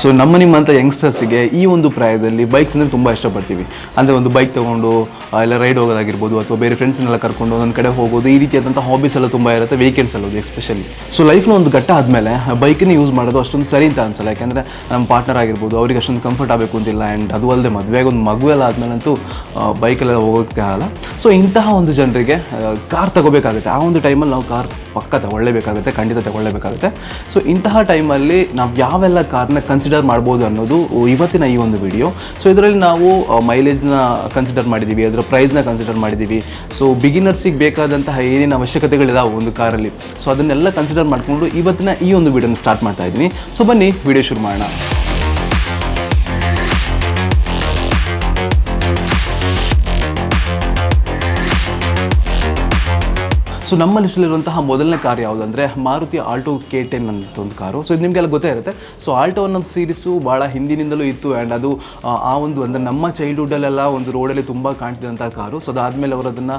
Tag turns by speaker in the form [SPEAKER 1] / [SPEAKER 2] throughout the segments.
[SPEAKER 1] So ನಮ್ಮ ನಿಮ್ಮಂಥ ಯಂಗ್ಸ್ಟರ್ಸಿಗೆ ಈ ಒಂದು ಪ್ರಾಯದಲ್ಲಿ ಬೈಕ್ಸ್ ಅಂದರೆ ತುಂಬ ಇಷ್ಟಪಡ್ತೀವಿ. ಅಂದರೆ ಒಂದು ಬೈಕ್ ತೊಗೊಂಡು ಎಲ್ಲ ರೈಡ್ ಹೋಗೋದಾಗಿರ್ಬೋದು ಅಥವಾ ಬೇರೆ ಫ್ರೆಂಡ್ಸ್ನೆಲ್ಲ ಕರ್ಕೊಂಡು ಒಂದೊಂದು ಕಡೆ ಹೋಗೋದು, ಈ ರೀತಿಯಾದಂಥ ಹಾಬೀಸ್ ಎಲ್ಲ ತುಂಬ ಇರುತ್ತೆ ವೆಹಿಕಲ್ಸ್ ಅಲ್ಲೋದು ಎಸ್ಪೆಷಲಿ ಸೊ ಲೈಫ್ನ ಒಂದು ಘಟ್ಟ ಆದಮೇಲೆ ಬೈಕನ್ನ ಯೂಸ್ ಮಾಡೋದು ಅಷ್ಟೊಂದು ಸರಿ ಅಂತ ಅನ್ಸಲ್ಲ. ಯಾಕೆಂದರೆ ನಮ್ಮ ಪಾರ್ಟ್ನರ್ ಆಗಿರ್ಬೋದು, ಅವ್ರಿಗೆ ಅಷ್ಟೊಂದು ಕಂಫರ್ಟ್ ಆಗಬೇಕು ಅಂತಿಲ್ಲ ಆ್ಯಂಡ್ ಅದು ಅಲ್ಲದೆ ಮದುವೆಗೆ ಒಂದು ಮಗುವೆಲ್ಲ ಆದಮೇಲಂತೂ ಬೈಕೆಲ್ಲ ಹೋಗೋಕ್ಕೆ ಆಗಲ್ಲ. ಸೊ ಇಂತಹ ಒಂದು ಜನರಿಗೆ ಕಾರ್ ತಗೋಬೇಕಾಗುತ್ತೆ. ಆ ಒಂದು ಟೈಮಲ್ಲಿ ನಾವು ಕಾರ್ ಪಕ್ಕ ತಗೊಳ್ಳೇಬೇಕಾಗುತ್ತೆ, ಖಂಡಿತ ತಗೊಳ್ಳೇಬೇಕಾಗುತ್ತೆ. ಸೊ ಇಂತಹ ಟೈಮಲ್ಲಿ ನಾವು ಯಾವೆಲ್ಲ ಕಾರ್ನ ಕನ್ಸಿಡರ್ ಮಾಡ್ಬೋದು ಅನ್ನೋದು ಇವತ್ತಿನ ಈ ಒಂದು ವಿಡಿಯೋ ಸೊ ಇದರಲ್ಲಿ ನಾವು ಮೈಲೇಜ್ನ ಕನ್ಸಿಡರ್ ಮಾಡಿದ್ದೀವಿ ಅದರ ಪ್ರೈಸ್ನ ಕನ್ಸಿಡರ್ ಮಾಡಿದ್ದೀವಿ ಸೊ ಬಿಗಿನರ್ಸಿಗೆ ಬೇಕಾದಂತಹ ಏನೇನು ಅವಶ್ಯಕತೆಗಳಿದಾವೆ ಒಂದು ಕಾರಲ್ಲಿ. ಸೊ ಅದನ್ನೆಲ್ಲ ಕನ್ಸಿಡರ್ ಮಾಡಿಕೊಂಡು ಇವತ್ತಿನ ಈ ಒಂದು ವಿಡಿಯೋನ ಸ್ಟಾರ್ಟ್ ಮಾಡ್ತಾ ಇದ್ದೀನಿ. ಸೊ ಬನ್ನಿ ವಿಡಿಯೋ ಶುರು ಮಾಡೋಣ. ಸೊ ನಮ್ಮ ಲಿಸ್ಟಲ್ಲಿರುವಂತಹ ಮೊದಲನೇ ಕಾರ್ ಯಾವುದು ಅಂದರೆ ಮಾರುತಿ ಆಲ್ಟೋ ಕೆ ಟೆನ್ ಅಂತ ಒಂದು ಕಾರು. ಸೊ ಇದು ನಿಮಗೆಲ್ಲ ಗೊತ್ತೇ ಇರುತ್ತೆ. ಸೊ ಆಲ್ಟೋ ಅನ್ನೋದು ಸೀರೀಸು ಭಾಳ ಹಿಂದಿನಿಂದಲೂ ಇತ್ತು ಆ್ಯಂಡ್ ಅದು ಆ, ಒಂದು ಅಂದರೆ ನಮ್ಮ ಚೈಲ್ಡ್ಹುಡ್ಡಲ್ಲೆಲ್ಲ ಒಂದು ರೋಡಲ್ಲಿ ತುಂಬ ಕಾಣ್ತಿದ್ದಂಥ ಕಾರು. ಸೊ ಅದಾದಮೇಲೆ ಅವರು ಅದನ್ನು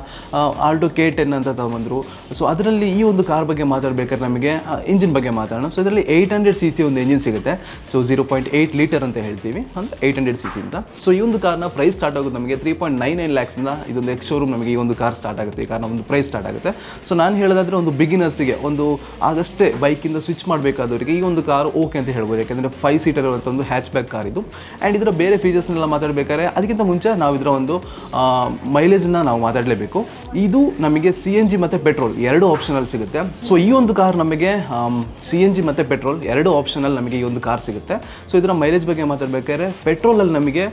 [SPEAKER 1] ಆಲ್ಟೋ ಕೆ ಟೆನ್ ಅಂತ ತಗೊಂಡ್ರು ಸೊ ಅದರಲ್ಲಿ ಈ ಒಂದು ಕಾರ್ ಬಗ್ಗೆ ಮಾತಾಡಬೇಕಾದ್ರೆ ನಮಗೆ ಇಂಜಿನ್ ಬಗ್ಗೆ ಮಾತಾಡೋಣ. ಸೊ ಇದರಲ್ಲಿ ಏಯ್ಟ್ ಹಂಡ್ರೆಡ್ ಸಿ ಸಿ ಒಂದು ಇಂಜಿನ್ ಸಿಗುತ್ತೆ. So zero point eight litre ಅಂತ ಹೇಳ್ತೀವಿ. ಅಂದರೆ ಏಯ್ಟ್ ಹಂಡ್ರೆಡ್ ಸಿ ಸಿ ಅಂತ. ಸೊ ಈ ಒಂದು ಕಾರ್ನ ಪ್ರೈಸ್ ಸ್ಟಾರ್ಟ್ ಆಗೋದು ನಮಗೆ ತ್ರೀ ಪಾಯಿಂಟ್ ನೈನ್ ನೈನ್ ಲ್ಯಾಕ್ಸಿಂದ ಇದೊಂದು ಎಕ್ಸ್ ಶೋರೂಮ್ ನಮಗೆ ಈ ಒಂದು ಕಾರ್ ಸ್ಟಾರ್ಟ್ ಆಗುತ್ತೆ. ಈ ಕಾರ್ನ ಒಂದು ಪ್ರೈಸ್ ಸ್ಟಾರ್ಟ್ ಆಗುತ್ತೆ. ಸೊ ನಾನು ಹೇಳೋದಾದರೆ ಒಂದು ಬಿಗಿನರ್ಸಿಗೆ ಒಂದು ಆಗಷ್ಟೇ ಬೈಕಿಂದ ಸ್ವಿಚ್ ಮಾಡಬೇಕಾದವರಿಗೆ ಈ ಒಂದು ಕಾರ್ ಓಕೆ ಅಂತ ಹೇಳ್ಬೋದು. ಯಾಕೆಂದರೆ ಫೈವ್ ಸೀಟರ್ ಇರುವಂಥ ಒಂದು ಹ್ಯಾಚ್ ಬ್ಯಾಕ್ ಕಾರ್ ಇದು. ಆ್ಯಂಡ್ ಇದರ ಬೇರೆ ಫೀಚರ್ಸ್ನೆಲ್ಲ ಮಾತಾಡಬೇಕಾದ್ರೆ ಅದಕ್ಕಿಂತ ಮುಂಚೆ ನಾವು ಇದರ ಒಂದು ಮೈಲೇಜನ್ನ ನಾವು ಮಾತಾಡಲೇಬೇಕು. ಇದು ನಮಗೆ ಸಿ ಎನ್ ಜಿ ಮತ್ತು ಪೆಟ್ರೋಲ್ ಎರಡು ಆಪ್ಷನಲ್ಲಿ ಸಿಗುತ್ತೆ. ಸೊ ಈ ಒಂದು ಕಾರ್ ನಮಗೆ ಸಿ ಎನ್ ಜಿ ಮತ್ತು ಪೆಟ್ರೋಲ್ ಎರಡು ಆಪ್ಷನಲ್ಲಿ ನಮಗೆ ಈ ಒಂದು ಕಾರ್ ಸಿಗುತ್ತೆ. ಸೊ ಇದರ ಮೈಲೇಜ್ ಬಗ್ಗೆ ಮಾತಾಡಬೇಕಾದ್ರೆ ಪೆಟ್ರೋಲಲ್ಲಿ ನಮಗೆ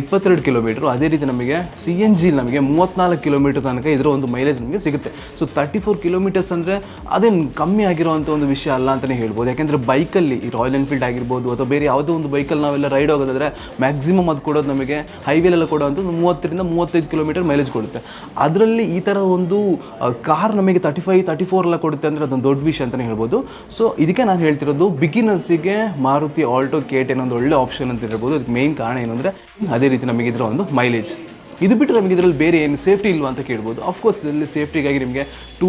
[SPEAKER 1] ಇಪ್ಪತ್ತೆರಡು ಕಿಲೋಮೀಟ್ರು ಅದೇ ರೀತಿ ನಮಗೆ ಸಿ ಎನ್ ಜಿ ನಮಗೆ ಮೂವತ್ತ್ನಾಲ್ಕು ಕಿಲೋಮೀಟರ್ ತನಕ ಇದರ ಒಂದು ಮೈಲೇಜ್ ನಮಗೆ ಸಿಗುತ್ತೆ. ಸೊ ತರ್ಟಿ ಫೋರ್ ಕಿಲೋಮೀಟರ್ಸ್ ಅಂದರೆ ಅದೇನು ಕಮ್ಮಿ ಆಗಿರೋವಂಥ ಒಂದು ವಿಷಯ ಅಲ್ಲ ಅಂತಲೇ ಹೇಳ್ಬೋದು. ಯಾಕೆಂದರೆ ಬೈಕಲ್ಲಿ ಈ ರಾಯಲ್ ಎನ್ಫೀಲ್ಡ್ ಆಗಿರ್ಬೋದು ಅಥವಾ ಬೇರೆ ಯಾವುದೋ ಒಂದು ಬೈಕಲ್ಲಿ ನಾವೆಲ್ಲ ರೈಡ್ ಹೋಗೋದಾದ್ರೆ ಮ್ಯಾಕ್ಸಿಮಮ್ ಅದು ಕೊಡೋದು ನಮಗೆ ಹೈವೇಲೆಲ್ಲ ಕೊಡೋವಂಥ ಒಂದು ಮೂವತ್ತರಿಂದ ಮೂವತ್ತೈದು ಕಿಲೋಮೀಟರ್ ಮೈಲೇಜ್ ಕೊಡುತ್ತೆ. ಅದರಲ್ಲಿ ಈ ಥರ ಒಂದು ಕಾರ್ ನಮಗೆ ತರ್ಟಿ ಫೈವ್ ತರ್ಟಿ ಫೋರ್ ಎಲ್ಲ ಕೊಡುತ್ತೆ ಅಂದರೆ ಅದೊಂದು ದೊಡ್ಡ ವಿಷಯ ಅಂತಲೇ ಹೇಳ್ಬೋದು. ಸೊ ಇದಕ್ಕೆ ನಾನು ಹೇಳ್ತಿರೋದು ಬಿಗಿನರ್ಸಿಗೆ ಮಾರುತಿ ಆಲ್ಟೋ ಕೇಟ್ ಏನೋ ಒಂದು ಒಳ್ಳೆ ಆಪ್ಷನ್ ಅಂತ ಹೇಳ್ಬೋದು. ಅದಕ್ಕೆ ಮೇನ್ ಕಾರಣ ಏನು ಅಂದರೆ ಅದೇ ರೀತಿ ನಮಗೆ ಒಂದು ಮೈಲೇಜ್ ಇದು ಬಿಟ್ಟರೆ ನಮಗೆ ಇದರಲ್ಲಿ ಬೇರೆ ಏನು ಸೇಫ್ಟಿ ಇಲ್ವಾ ಅಂತ ಕೇಳ್ಬೋದು. ಅಫ್ಕೋರ್ಸ್ ಇದರಲ್ಲಿ ಸೇಫ್ಟಿಗಾಗಿ ನಿಮಗೆ ಟೂ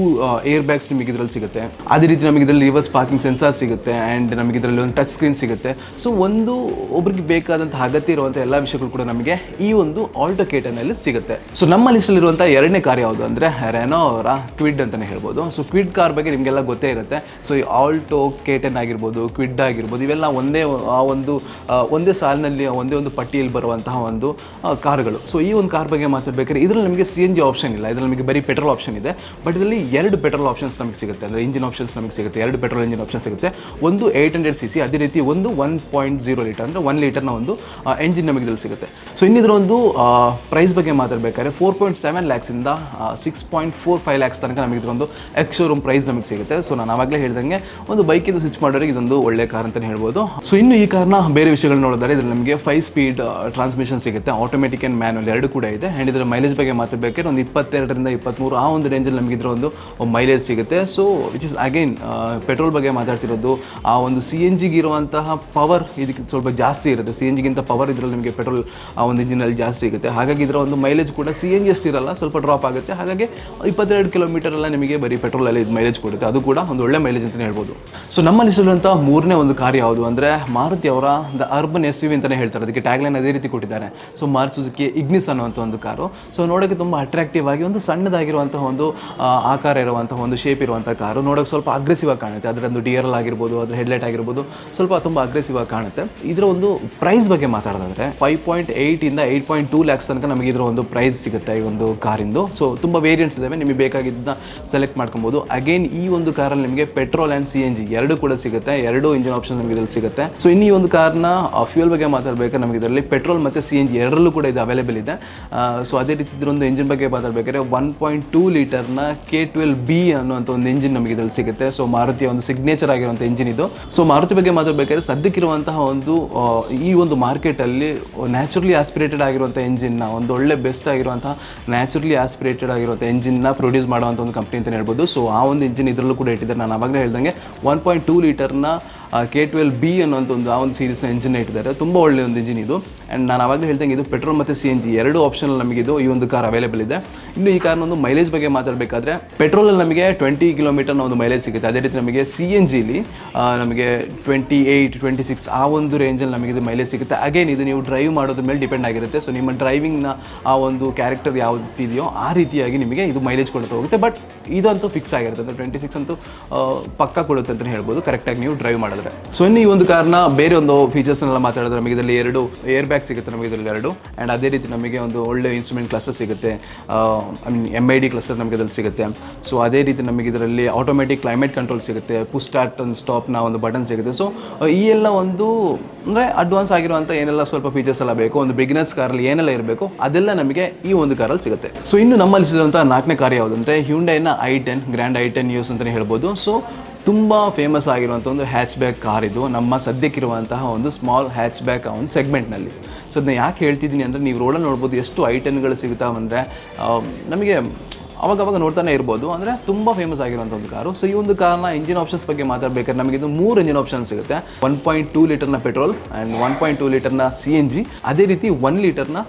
[SPEAKER 1] ಏರ್ ಬ್ಯಾಗ್ಸ್ ನಿಮಗೆ ಇದರಲ್ಲಿ ಸಿಗುತ್ತೆ. ಅದೇ ರೀತಿ ನಮಗೆ ಇದರಲ್ಲಿ ರಿವರ್ಸ್ ಪಾರ್ಕಿಂಗ್ ಸೆನ್ಸರ್ ಸಿಗುತ್ತೆ ಆ್ಯಂಡ್ ನಮಗೆ ಇದರಲ್ಲಿ ಒಂದು ಟಚ್ ಸ್ಕ್ರೀನ್ ಸಿಗುತ್ತೆ. ಸೊ ಒಂದು ಒಬ್ರಿಗೆ ಬೇಕಾದಂಥ ಅಗತ್ಯ ಇರುವಂಥ ಎಲ್ಲ ವಿಷಯಗಳು ಕೂಡ ನಮಗೆ ಈ ಒಂದು ಆಲ್ಟೋ ಕೇಟನಲ್ಲಿ ಸಿಗುತ್ತೆ. ಸೊ ನಮ್ಮ ಲಿಸ್ಟಲ್ಲಿರುವಂಥ ಎರಡನೇ ಕಾರ್ ಯಾವುದು ಅಂದರೆ ರೆನೋ ಅವರ ಕ್ವಿಡ್ ಅಂತಲೇ ಹೇಳ್ಬೋದು. ಸೊ ಕ್ವಿಡ್ ಕಾರ್ ಬಗ್ಗೆ ನಿಮಗೆಲ್ಲ ಗೊತ್ತೇ ಇರುತ್ತೆ. ಸೊ ಈ ಆಲ್ಟೋ ಕೇಟನ್ ಆಗಿರ್ಬೋದು ಕ್ವಿಡ್ ಆಗಿರ್ಬೋದು, ಇವೆಲ್ಲ ಒಂದೇ, ಆ ಒಂದು ಒಂದೇ ಸಾಲಿನಲ್ಲಿ, ಒಂದೇ ಒಂದು ಪಟ್ಟಿಯಲ್ಲಿ ಬರುವಂತಹ ಒಂದು ಕಾರ್ಗಳು ಸೊ ಈ ಒಂದು ಕಾರ್ ಬಗ್ಗೆ ಮಾತಾಡಬೇಕಾದ್ರೆ ಇದರಲ್ಲಿ ನಮಗೆ ಸಿ ಎನ್ ಜಿ ಆಪ್ಷನ್ ಇಲ್ಲ. ಇದರಲ್ಲಿ ನಮಗೆ ಬರೀ ಪೆಟ್ರೋಲ್ ಆಪ್ಷನ್ ಇದೆ. ಬಟ್ ಇದರಲ್ಲಿ ಎರಡು ಪೆಟ್ರೋಲ್ ಆಪ್ಷನ್ಸ್ ನಮಗೆ ಸಿಗುತ್ತೆ. ಅಂದರೆ ಇಂಜಿನ್ ಆಪ್ಷನ್ಸ್ ನಮಗೆ ಸಿಗುತ್ತೆ. ಎರಡು ಪೆಟ್ರೋಲ್ ಇಂಜಿನ್ ಆಪ್ಷನ್ ಸಿಗುತ್ತೆ. ಒಂದು ಏಯ್ಟ್ ಹಂಡ್ರೆಡ್ ಸಿ ಸಿ ಅದೇ ರೀತಿ ಒಂದು ಒನ್ ಪಾಯಿಂಟ್ ಜೀರೋ ಲೀಟರ್ ಅಂದರೆ ಒನ್ ಲೀಟರ್ನ ಒಂದು ಎಂಜಿನ್ ನಮಗೆ ಇದರಲ್ಲಿ ಸಿಗುತ್ತೆ. ಸೊ ಇನ್ನಿದ್ರ ಒಂದು ಪ್ರೈಸ್ ಬಗ್ಗೆ ಮಾತಾಡಬೇಕಾದ್ರೆ four point seven ಲ್ಯಾಕ್ಸಿಂದ six point four five lakhs ತನಕ ನಮಗೆ ಇದೊಂದು ಎಕ್ಸ್ ಶೋರೂಮ್ ಪ್ರೈಸ್ ನಮಗೆ ಸಿಗುತ್ತೆ. ಸೊ ನಾನು ಆವಾಗಲೇ ಹೇಳಿದಂಗೆ ಒಂದು ಬೈಕಿಂದ ಸ್ವಿಚ್ ಮಾಡೋರಿಗೆ ಇದೊಂದು ಒಳ್ಳೆ ಕಾರ್ ಅಂತಲೇ ಹೇಳ್ಬೋದು. ಸೊ ಇನ್ನು ಈ ಕಾರ್ನ ಬೇರೆ ವಿಷಯಗಳು ನೋಡಿದರೆ ಇದರಲ್ಲಿ ನಮಗೆ ಫೈವ್ ಸ್ಪೀಡ್ ಟ್ರಾನ್ಸ್ಮಿಷನ್ ಸಿಗುತ್ತೆ. ಆಟೋಮೆಟಿಕ್ ಆ್ಯಂಡ್ ಮ್ಯಾನುವಲ್ ಎರಡು ಕೂಡ ಇದೆ. ಆ್ಯಂಡ್ ಇದರ ಮೈಲೇಜ್ ಬಗ್ಗೆ ಮಾತಾಡಬೇಕಾದ್ರೆ ಒಂದು ಇಪ್ಪತ್ತೆರಡರಿಂದ ಇಪ್ಪತ್ತ್ಮೂರು ಆ ಒಂದು ರೇಂಜಲ್ಲಿ ನಮಗೆ ಇದರ ಒಂದು ಮೈಲೇಜ್ ಸಿಗುತ್ತೆ. So which is again petrol ಬಗ್ಗೆ ಮಾತಾಡ್ತಿರೋದು, ಆ ಒಂದು ಸಿ ಎನ್ ಜಿಗೆ ಇರುವಂತಹ ಪವರ್ ಇದಕ್ಕೆ ಸ್ವಲ್ಪ ಜಾಸ್ತಿ ಇರುತ್ತೆ. ಸಿ ಎನ್ ಜಿಗಿಂತ ಪವರ್ ಇದರಲ್ಲಿ ನಿಮಗೆ ಪೆಟ್ರೋಲ್ ಆ ಒಂದು ಇಂಜಿನಲ್ಲಿ ಜಾಸ್ತಿ ಸಿಗುತ್ತೆ. ಹಾಗಾಗಿ ಇದರ ಒಂದು ಮೈಲೇಜ್ ಕೂಡ ಸಿ ಎನ್ ಜಿ ಅಷ್ಟು ಇರಲ್ಲ, ಸ್ವಲ್ಪ ಡ್ರಾಪ್ ಆಗುತ್ತೆ. ಹಾಗಾಗಿ ಇಪ್ಪತ್ತೆರಡು ಕಿಲೋಮೀಟರ್ ಎಲ್ಲ ನಿಮಗೆ ಬರೀ ಪೆಟ್ರೋಲಲ್ಲಿ ಇದು ಮೈಲೇಜ್ ಕೊಡುತ್ತೆ. ಅದು ಕೂಡ ಒಂದು ಒಳ್ಳೆ ಮೈಲೇಜ್ ಅಂತಲೇ ಹೇಳ್ಬೋದು. ಸೊ ನಮ್ಮ ಲಿಸ್ಟಲ್ಲಿರುವಂಥ ಮೂರನೇ ಒಂದು ಕಾರ್ ಯಾವುದು ಅಂದರೆ, ಮಾರುತಿ ಅವರ the urban S U V ಅಂತಲೇ ಹೇಳ್ತಾರೆ. ಅದಕ್ಕೆ ಟ್ಯಾಗ್ಲೈನ್ ಅದೇ ರೀತಿ ಕೊಟ್ಟಿದ್ದಾರೆ. ಸೊ ಮಾರುತಿ ಸುಜುಕಿ ಇಗ್ನಿಸ್ ಅನ್ನುವಂಥ ಒಂದು ಕಾರು. ಸೊ ನೋಡೋಕ್ಕೆ ತುಂಬ ಅಟ್ರಾಕ್ಟಿವ್ ಆಗಿ ಒಂದು ಸಣ್ಣದಾಗಿರುವಂತಹ ಒಂದು ಆಕಾರ ಇರುವಂತಹ ಒಂದು ಶೇಪ್ ಇರುವಂಥ ಕಾರು. ನೋಡೋಕೆ ಸ್ವಲ್ಪ ಅಗ್ರೆಸಿವ್ ಆಗಿ ಕಾಣುತ್ತೆ. ಅದರ ಒಂದು ಎಲ್ ಆಗಿರ್ಬೋದು, ಅದರ ಹೆಡ್ಲೈಟ್ ಆಗಿರ್ಬೋದು, ಸ್ವಲ್ಪ ತುಂಬ ಅಗ್ರೆಸಿವ್ ಆಗಿ ಕಾಣುತ್ತೆ. ಇದರ ಒಂದು ಪ್ರೈಸ್ ಬಗ್ಗೆ ಮಾತಾಡೋದಾದ್ರೆ ಫೈವ್ ಪಾಯಿಂಟ್ ಏಯ್ಟಿಂದ ಏಯ್ಟ್ ಪಾಯಿಂಟ್ ಟೂ ಲ್ಯಾಕ್ಸ್ ತನಕ ನಮಗೆ ಇದರ ಒಂದು ಪ್ರೈಸ್ ಸಿಗುತ್ತೆ ಈ ಒಂದು ಕಾರಿಂದು. ಸೊ ತುಂಬ ವೇರಿಯಂಟ್ಸ್ ಇದ್ದಾವೆ ನಿಮಗೆ ಬೇಕಾಗಿದ್ದನ್ನ ಸೆಲೆಕ್ಟ್ ಮಾಡ್ಕೊಬೋದು. ಅಗೇನ್ ಈ ಒಂದು ಕಾರಲ್ಲಿ ನಿಮಗೆ petrol and C N G ಎರಡು ಕೂಡ ಸಿಗುತ್ತೆ. ಎರಡು ಇಂಜಿನ್ ಆಪ್ಷನ್ ನಮಗೆ ಇದರಲ್ಲಿ ಸಿಗುತ್ತೆ. ಸೊ ಇನ್ನು ಈ ಒಂದು ಕಾರ್ನ ಫ್ಯೂಲ್ ಬಗ್ಗೆ ಮಾತಾಡಬೇಕು ನಮಗೆ ಇದರಲ್ಲಿ ಪೆಟ್ರೋಲ್ ಮತ್ತು ಸಿ ಎನ್ ಜಿ ಎರಡರಲ್ಲೂ ಕೂಡ ಇದು ಅವೈಲೇಬಲ್ ಇದೆ. ಸೊ ಅದೇ ರೀತಿ ಇದರೊಂದು ಇಂಜಿನ್ ಬಗ್ಗೆ ಮಾತಾಡಬೇಕಾದ್ರೆ ಒನ್ ಪಾಯಿಂಟ್ ಟೂ ಲೀಟರ್ನ ಕೆ ಟ್ವೆಲ್ ಬಿ ಅನ್ನುವಂಥ ಒಂದು ಇಂಜಿನ್ ನಮಗೆ ಇದರಲ್ಲಿ ಸಿಗುತ್ತೆ. ಸೊ ಮಾರುತಿಯ ಒಂದು ಸಿಗ್ನೇಚರ್ ಆಗಿರುವಂಥ ಇಂಜಿನ್ ಇದು. ಸೊ ಮಾರುತಿ ಬಗ್ಗೆ ಮಾತಾಡಬೇಕಾದ್ರೆ ಸದ್ಯಕ್ಕಿರುವಂತಹ ಒಂದು ಈ ಒಂದು ಮಾರ್ಕೆಟಲ್ಲಿ ನ್ಯಾಚುರಲಿ ಆಸ್ಪಿರೇಟೆಡ್ ಆಗಿರುವಂಥ ಇಂಜಿನ್ನ ಒಂದು ಒಳ್ಳೆ ಬೆಸ್ಟ್ ಆಗಿರುವಂತಹ ನ್ಯಾಚುರಲಿ ಆಸ್ಪಿರೇಟೆಡ್ ಆಗಿರುವಂಥ ಇಂಜಿನ್ನ ಪ್ರೊಡ್ಯೂಸ್ ಮಾಡುವಂಥ ಒಂದು ಕಂಪ್ನಿ ಅಂತಲೇ ಹೇಳ್ಬೋದು. ಸೊ ಆ ಒಂದು ಇಂಜಿನ್ ಇದರಲ್ಲೂ ಕೂಡ ಇಟ್ಟಿದ್ದಾರೆ. ನಾನು ಅವಾಗಲೇ ಹೇಳ್ದಂಗೆ ಒನ್ ಪಾಯಿಂಟ್ ಟೂ ಲೀಟರ್ನ ಕೆ ಟ್ವೆಲ್ ಬಿ ಅನ್ನೋಂಥ ಒಂದು ಆ ಒಂದು ಸೀರೀಸ್ನ ಇಂಜಿನ್ ಇಟ್ಟಿದ್ದಾರೆ. ತುಂಬ ಒಳ್ಳೆಯ ಒಂದು ಇಂಜಿನ್ ಇದು. ಆ್ಯಂಡ್ ನಾನು ಆವಾಗಲೇ ಹೇಳ್ದಂಗೆ ಇದು ಪೆಟ್ರೋಲ್ ಮತ್ತು ಸಿ ಎನ್ ಜಿ ಎರಡು ಆಪ್ಷನಲ್ಲಿ ನಮಗೆ ಇದು ಈ ಒಂದು ಕಾರ್ ಅವೈಲೇಬಲ್ ಇದೆ. ಇನ್ನು ಈ ಕಾರ್ನ ಒಂದು ಮೈಲೇಜ್ ಬಗ್ಗೆ ಮಾತಾಡಬೇಕಾದ್ರೆ ಪೆಟ್ರೋಲಲ್ಲಿ ನಮಗೆ ಟ್ವೆಂಟಿ ಕಿಲೋಮೀಟರ್ನ ಒಂದು ಮೈಲೇಜ್ ಸಿಗುತ್ತೆ. ಅದೇ ರೀತಿ ನಮಗೆ ಸಿ ಎನ್ ಜಿಲಿ ನಮಗೆ ಟ್ವೆಂಟಿ ಏಯ್ಟ್ ಟ್ವೆಂಟಿ ಸಿಕ್ಸ್ ಆ ಒಂದು ರೇಂಜಲ್ಲಿ ನಮಗೆ ಇದು ಮೈಲೇಜ್ ಸಿಗುತ್ತೆ. ಅಗೇನ್ ಇದು ನೀವು ಡ್ರೈವ್ ಮಾಡೋದ್ರ ಮೇಲೆ ಡಿಪೆಂಡ್ ಆಗಿರುತ್ತೆ. ಸೊ ನಿಮ್ಮ ಡ್ರೈವಿಂಗ್ನ ಆ ಒಂದು ಕ್ಯಾರೆಕ್ಟರ್ ಯಾವ್ದು ಇದೆಯೋ ಆ ರೀತಿಯಾಗಿ ನಿಮಗೆ ಇದು ಮೈಲೇಜ್ ಕೊಡುತ್ತೆ ಹೋಗುತ್ತೆ. ಬಟ್ ಇದಂತೂ ಫಿಕ್ಸ್ ಆಗಿರುತ್ತೆ. ಟ್ವೆಂಟಿ ಸಿಕ್ಸ್ ಅಂತೂ ಪಕ್ಕ ಕೊಡುತ್ತೆ ಅಂತಲೇ ಹೇಳ್ಬೋದು. ಕರೆಕ್ಟಾಗಿ ನೀವು ಡ್ರೈವ್ ಮಾಡಿದ್ರೆ. ಸೊ ಇನ್ನು ಈ ಒಂದು ಕಾರಣ ಬೇರೆ ಒಂದು ಫೀಚರ್ಸ್ನೆಲ್ಲ ಮಾತಾಡಿದ್ರೆ ನಮಗೆ ಇದರಲ್ಲಿ ಎರಡು ಏರ್ ಬ್ಯಾಗ್ ಸಿಗುತ್ತೆ, ನಮಗೆ ಇದರಲ್ಲಿ ಎರಡು. ಆ್ಯಂಡ್ ಅದೇ ರೀತಿ ನಮಗೆ ಒಂದು ಒಳ್ಳೆ ಇನ್ಸ್ಟ್ರೂಮೆಂಟ್ ಕ್ಲಸ್ಟರ್ ಸಿಗುತ್ತೆ. I mean M I D cluster ನಮಗೆ ಇದರಲ್ಲಿ ಸಿಗುತ್ತೆ. ಸೊ ಅದೇ ರೀತಿ ನಮಗೆ ಇದರಲ್ಲಿ ಆಟೋಮೆಟಿಕ್ ಕ್ಲೈಮೇಟ್ ಕಂಟ್ರೋಲ್ ಸಿಗುತ್ತೆ. ಪುಷ್ ಸ್ಟಾರ್ಟ್ ಅಂಡ್ ಸ್ಟಾಪ್ನ ಒಂದು ಬಟನ್ ಸಿಗುತ್ತೆ. ಸೊ ಈ ಎಲ್ಲ ಒಂದು, ಅಂದರೆ ಅಡ್ವಾನ್ಸ್ ಆಗಿರುವಂಥ ಏನೆಲ್ಲ ಸ್ವಲ್ಪ ಫೀಚರ್ಸ್ ಎಲ್ಲ ಬೇಕು, ಒಂದು ಬಿಗಿನರ್ಸ್ ಕಾರಲ್ಲಿ ಏನೆಲ್ಲ ಇರಬೇಕು, ಅದೆಲ್ಲ ನಮಗೆ ಈ ಒಂದು ಕಾರಲ್ಲಿ ಸಿಗುತ್ತೆ. ಸೊ ಇನ್ನು ನಮ್ಮಲ್ಲಿ ಸಿಗುವಂಥ ನಾಲ್ಕನೇ ಕಾರ್ ಯಾವುದಂದರೆ ಹ್ಯುಂಡೈನ I ten grand I ten use ಅಂತಲೇ ಹೇಳ್ಬೋದು. ಸೊ ತುಂಬ ಫೇಮಸ್ ಆಗಿರುವಂಥ ಒಂದು ಹ್ಯಾಚ್ ಬ್ಯಾಕ್ ಕಾರ್ ಇದು. ನಮ್ಮ ಸದ್ಯಕ್ಕಿರುವಂತಹ ಒಂದು ಸ್ಮಾಲ್ ಹ್ಯಾಚ್ ಬ್ಯಾಕ್ ಒಂದು ಸೆಗ್ಮೆಂಟ್ನಲ್ಲಿ ಸೊ ಅದನ್ನ ಯಾಕೆ ಹೇಳ್ತಿದ್ದೀನಿ ಅಂದರೆ, ನೀವು ರೋಡಲ್ಲಿ ನೋಡ್ಬೋದು ಎಷ್ಟು ಐಟಮ್ಗಳು ಸಿಗ್ತಾವಂದರೆ ನಮಗೆ ಅವಾಗ ಅವಾಗ ನೋಡ್ತಾನೆ ಇರ್ಬೋದು. ಅಂದರೆ ತುಂಬ ಫೇಮಸ್ ಆಗಿರುವಂಥ ಒಂದು ಕಾರು. ಸೊ ಈ ಒಂದು ಕಾರ್ನ ಇಂಜಿನ್ ಆಪ್ಷನ್ಸ್ ಬಗ್ಗೆ ಮಾತಾಡಬೇಕಾದ್ರೆ ನಮಗೆ ಇದು ಮೂರು ಇಂಜಿನ್ ಆಪ್ಷನ್ ಸಿಗುತ್ತೆ. One point two ಲೀಟರ್ನ petrol and one point two ಲೀಟರ್ನ C N G ಅದೇ ರೀತಿ ಒನ್ ಲೀಟರ್ನ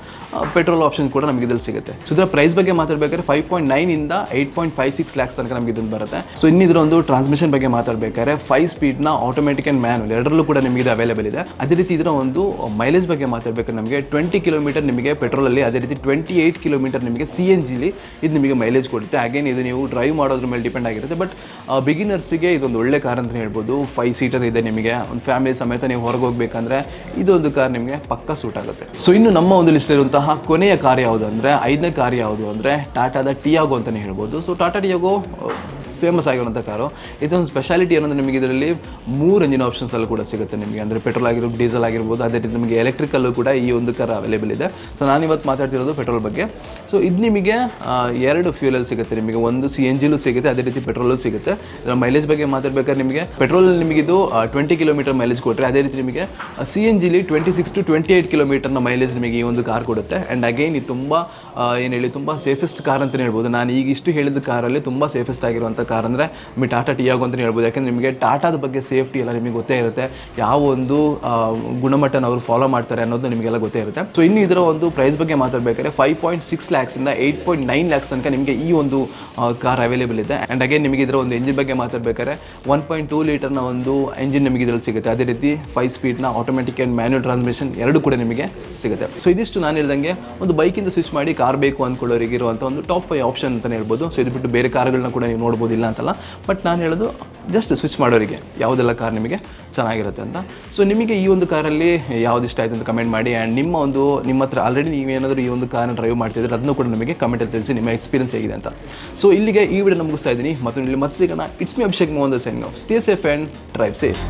[SPEAKER 1] ಪೆಟ್ರೋಲ್ ಆಪ್ಷನ್ ಕೂಡ ನಮಗೆ ಇದರಲ್ಲಿ ಸಿಗುತ್ತೆ. ಸೊ ಇದರ ಪ್ರೈಸ್ ಬಗ್ಗೆ ಮಾತಾಡಬೇಕಾದ್ರೆ five point ನೈನಿಂದ eight point five six lakhs ತನಕ ನಮಗೆ ಇದನ್ನು ಬರುತ್ತೆ. ಸೊ ಇನ್ನಿದ್ರ ಒಂದು ಟ್ರಾನ್ಸ್ಮಿಷನ್ ಬಗ್ಗೆ ಮಾತಾಡಬೇಕಾದ್ರೆ ಫೈವ್ ಸ್ಪೀಡ್ನ ಆಟೋಮೆಟಿಕ್ ಆ್ಯಂಡ್ ಮ್ಯಾನುವಲ್ ಎರಡರಲ್ಲೂ ಕೂಡ ನಿಮಗೆ ಇದು ಅವೈಲೇಬಲ್ ಇದೆ. ಅದೇ ರೀತಿ ಇದರ ಒಂದು ಮೈಲೇಜ್ ಬಗ್ಗೆ ಮಾತಾಡಬೇಕಾದ್ರೆ ನಮಗೆ ಟ್ವೆಂಟಿ ಕಿಲೋಮೀಟರ್ ನಿಮಗೆ ಪೆಟ್ರೋಲಲ್ಲಿ ಅದೇ ರೀತಿ ಟ್ವೆಂಟಿ ಏಯ್ಟ್ ಕಿಲೋಮೀಟರ್ ನಿಮಗೆ ಸಿ ಎನ್ ಜಿಲಿ ಇದು ನಿಮಗೆ ಮೈಲೇಜ್ ಕೊಡುತ್ತೆ. ಅಗೇನ್ ಇದು ನೀವು ಡ್ರೈವ್ ಮಾಡೋದ್ರ ಮೇಲೆ ಡಿಪೆಂಡ್ ಆಗಿರುತ್ತೆ. ಬಟ್ ಬಿಗಿನರ್ಸಿಗೆ ಇದೊಂದು ಒಳ್ಳೆ ಕಾರ್ ಅಂತಲೇ ಹೇಳ್ಬೋದು. ಫೈವ್ ಸೀಟರ್ ಇದೆ ನಿಮಗೆ. ಒಂದು ಫ್ಯಾಮಿಲಿ ಸಮೇತ ನೀವು ಹೊರಗೆ ಹೋಗ್ಬೇಕಂದ್ರೆ ಇದೊಂದು ಕಾರ್ ನಿಮಗೆ ಪಕ್ಕ ಸೂಟ್ ಆಗುತ್ತೆ. ಸೊ ಇನ್ನು ನಮ್ಮ ಒಂದು ಲಿಸ್ಟಲ್ಲಿರುವಂತಹ ಕೊನೆಯ ಕಾರ್ ಯಾವುದು ಅಂದರೆ, ಐದನೇ ಕಾರ್ ಯಾವುದು ಅಂದರೆ ಟಾಟಾದ ಟಿಯಾಗೋ ಅಂತಲೇ ಹೇಳ್ಬೋದು. ಸೊ ಟಾಟಾ ಟಿಯಾಗೋ ಫೇಮಸ್ ಆಗಿರುವಂಥ ಕಾರು. ಇದೊಂದು ಸ್ಪೆಷಾಲಿಟಿ ಏನಂದರೆ ನಿಮಗೆ ಇದರಲ್ಲಿ ಮೂರು ಇಂಜಿನ್ ಆಪ್ಷನ್ಸಲ್ಲೂ ಕೂಡ ಸಿಗುತ್ತೆ ನಿಮಗೆ. ಅಂದರೆ ಪೆಟ್ರೋಲ್ ಆಗಿರ್ಬೋದು ಡೀಸೆಲ್ ಆಗಿರ್ಬೋದು, ಅದೇ ರೀತಿ ನಿಮಗೆ ಎಲೆಕ್ಟ್ರಿಕಲ್ಲೂ ಕೂಡ ಈ ಒಂದು ಕಾರ್ ಅವೈಲೇಬಲ್ ಇದೆ. ಸೊ ನಾನು ಇವತ್ತು ಮಾತಾಡ್ತಿರೋದು ಪೆಟ್ರೋಲ್ ಬಗ್ಗೆ. ಸೊ ಇದು ನಿಮಗೆ ಎರಡು ಫ್ಯೂಲಲ್ಲಿ ಸಿಗುತ್ತೆ ನಿಮಗೆ. ಒಂದು ಸಿ ಎನ್ ಜಿಲೂ ಸಿಗುತ್ತೆ, ಅದೇ ರೀತಿ ಪೆಟ್ರೋಲು ಸಿಗುತ್ತೆ. ಇದರ ಮೈಲೇಜ್ ಬಗ್ಗೆ ಮಾತಾಡ್ಬೇಕಾದ್ರೆ ನಿಮಗೆ ಪೆಟ್ರೋಲ್ ಇದು ಟ್ವೆಂಟಿ ಕಿಲೋಮೀಟರ್ ಮೈಲೇಜ್ ಕೊಟ್ಟರೆ ಅದೇ ರೀತಿ ನಿಮಗೆ C N ಜಿಲಿ twenty six to twenty eight ಕಿಲೋಮೀಟರ್ನ mileage ನಿಮಗೆ ಈ ಒಂದು ಕಾರ್ ಕೊಡುತ್ತೆ. ಆ್ಯಂಡ್ ಅಗೈನ್ ಇದು ತುಂಬ ಏನು ಹೇಳಿ, ತುಂಬ ಸೇಫೆಸ್ಟ್ ಕಾರ್ ಅಂತಲೇ ಹೇಳ್ಬೋದು. ನಾನು ಈಗ ಇಷ್ಟು ಹೇಳಿದ ಕಾರಲ್ಲಿ ತುಂಬ ಸೇಫೆಸ್ಟ್ ಆಗಿರುವಂಥ ಕಾರ್ ಅಂದರೆ ಮಿ ಟಾಟಾ ಟಿಯಾಗೋ ಅಂತಲೇ ಹೇಳ್ಬೋದು. ಯಾಕಂದರೆ ನಿಮಗೆ ಟಾಟಾದ ಬಗ್ಗೆ ಸೇಫ್ಟಿ ಎಲ್ಲ ನಿಮಗೆ ಗೊತ್ತೇ ಇರುತ್ತೆ. ಯಾವ ಒಂದು ಗುಣಮಟ್ಟನ ಅವರು ಫಾಲೋ ಮಾಡ್ತಾರೆ ಅನ್ನೋದು ನಿಮಗೆಲ್ಲ ಗೊತ್ತೇ ಇರುತ್ತೆ. ಸೊ ಇನ್ನು ಇದರ ಒಂದು ಪ್ರೈಸ್ ಬಗ್ಗೆ ಮಾತಾಡಬೇಕಾದ್ರೆ ಫೈವ್ ಪಾಯಿಂಟ್ ಸಿಕ್ಸ್ ಲ್ಯಾಕ್ಸಿಂದ ಏಯ್ಟ್ ಪಾಯಿಂಟ್ ನೈನ್ ಲ್ಯಾಕ್ಸ್ ತನಕ ನಿಮಗೆ ಈ ಒಂದು ಕಾರ್ ಅವೈಲೇಬಲ್ ಇದೆ. ಆ್ಯಂಡ್ ಅಗೇನ್ ನಿಮಗೆ ಇದರ ಒಂದು ಎಂಜಿನ್ ಬಗ್ಗೆ ಮಾತಾಡಬೇಕಾದ್ರೆ ಒನ್ ಪಾಯಿಂಟ್ ಟೂ ಲೀಟರ್ನ ಒಂದು ಎಂಜಿನ್ ನಿಮಗೆ ಇದರಲ್ಲಿ ಸಿಗುತ್ತೆ. ಅದೇ ರೀತಿ ಫೈವ್ ಸ್ಪೀಡ್ನ ಆಟೋಮೆಟಿಕ್ ಆ್ಯಂಡ್ ಮ್ಯಾನ್ಯಲ್ ಟ್ರಾನ್ಸ್ಮಿಷನ್ ಎರಡು ಕೂಡ ನಿಮಗೆ ಸಿಗುತ್ತೆ. ಸೊ ಇದಿಷ್ಟು ನಾನು ಹೇಳ್ದಂಗೆ ಒಂದು ಬೈಕಿಂದ ಸ್ವಿಚ್ ಮಾಡಿ ಬೇಕು ಅಂದ್ಕೊಳ್ಳೋರಿಗೆ ಇರುವಂಥ ಒಂದು ಟಾಪ್ ಫೈವ್ ಆಪ್ಷನ್ ಅಂತಲೇ ಹೇಳ್ಬೋದು. ಸೊ ಇದು ಬಿಟ್ಟು ಬೇರೆ ಕಾರ್ಗಳನ್ನ ಕೂಡ ನೀವು ನೋಡ್ಬೋದಿಲ್ಲ ಅಂತಲ್ಲ. ಬಟ್ ನಾನು ಹೇಳೋದು ಜಸ್ಟ್ ಸ್ವಿಚ್ ಮಾಡೋರಿಗೆ ಯಾವುದೆಲ್ಲ ಕಾರ್ ನಿಮಗೆ ಚೆನ್ನಾಗಿರುತ್ತೆ ಅಂತ. ಸೊ ನಿಮಗೆ ಈ ಒಂದು ಕಾರಲ್ಲಿ ಯಾವ್ದು ಇಷ್ಟ ಆಯ್ತು ಅಂತ ಕಮೆಂಟ್ ಮಾಡಿ. ಆ್ಯಂಡ್ ನಿಮ್ಮ ಒಂದು, ನಿಮ್ಮ ಹತ್ರ ಆಲ್ರೆಡಿ ನೀವೇನಾದರೂ ಈ ಒಂದು ಕಾರನ್ನ ಡ್ರೈವ್ ಮಾಡ್ತಿದ್ರೆ ಅದನ್ನು ಕೂಡ ನಮಗೆ ಕಮೆಂಟಲ್ಲಿ ತಿಳಿಸಿ ನಿಮ್ಮ ಎಕ್ಸ್ಪೀರಿಯನ್ಸ್ ಹೇಗಿದೆ ಅಂತ. ಸೊ ಇಲ್ಲಿಗೆ ಈ ವಿಡಿಯೋ ಮುಗಿಸ್ತಾ ಇದ್ದೀನಿ. ಮತ್ತು ಇಲ್ಲಿ ಮತ್ತೆ ಸಿಗೋಣ. It's me Abhishek Mohan sign stay safe and drive safe